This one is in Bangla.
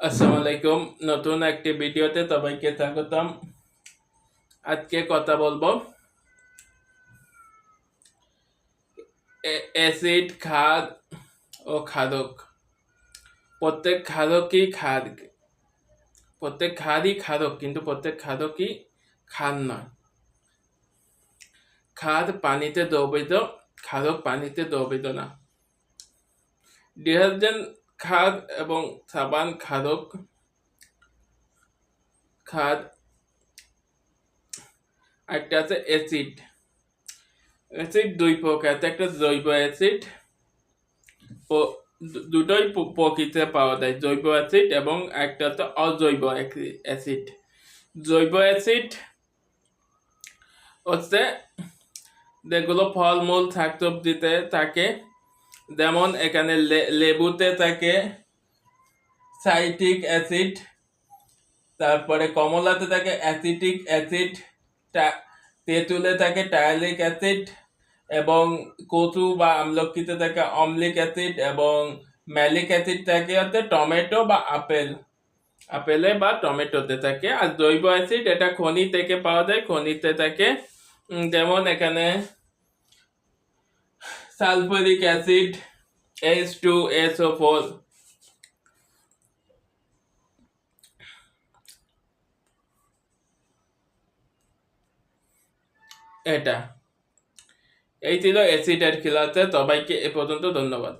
আসসালামু নতুন একটি ভিডিওতে সবাইকে স্বাগতম। আজকে কথা বলব। অ্যাসিড খাদ ও খাদক প্রত্যেক খাদকই খাদ প্রত্যেক খাদই খাদক কিন্তু প্রত্যেক খাদকই খাদ নয়। খাদ পানিতে দ্রবিত খাদক পানিতে দ্রবিত না। ডিটারজেন্ট খাদ এবং সাবান খাদক, খাদ একটা আছে অ্যাসিড। অ্যাসিড দুই প্রকার একটা জৈব অ্যাসিড দুটোই প্রকৃতিতে পাওয়া যায়, জৈব অ্যাসিড এবং একটা হচ্ছে অজৈব অ্যাসি- অ্যাসিড। জৈব অ্যাসিড হচ্ছে যেগুলো ফলমূল, শাকসবজিতে থাকে যেমন এখানে লেবুতে থাকে সাইটিক অ্যাসিড, তারপরে কমলাতে থাকে অ্যাসিটিক অ্যাসিড তেঁতুলে থাকে টায়ালিক অ্যাসিড এবং কচু বা আমলকিতে থাকে অম্লিক অ্যাসিড এবং ম্যালিক অ্যাসিড থাকে হচ্ছে টমেটো বা আপেল। আপেলে বা টমেটোতে থাকে। আর জৈব অ্যাসিড এটা খনি থেকে পাওয়া যায়। খনিতে থাকে। যেমন এখানে sulphuric acid S two SO four এটা। এই ছিল অ্যাসিড আর খিলাতে। সবাইকে এ পর্যন্ত ধন্যবাদ।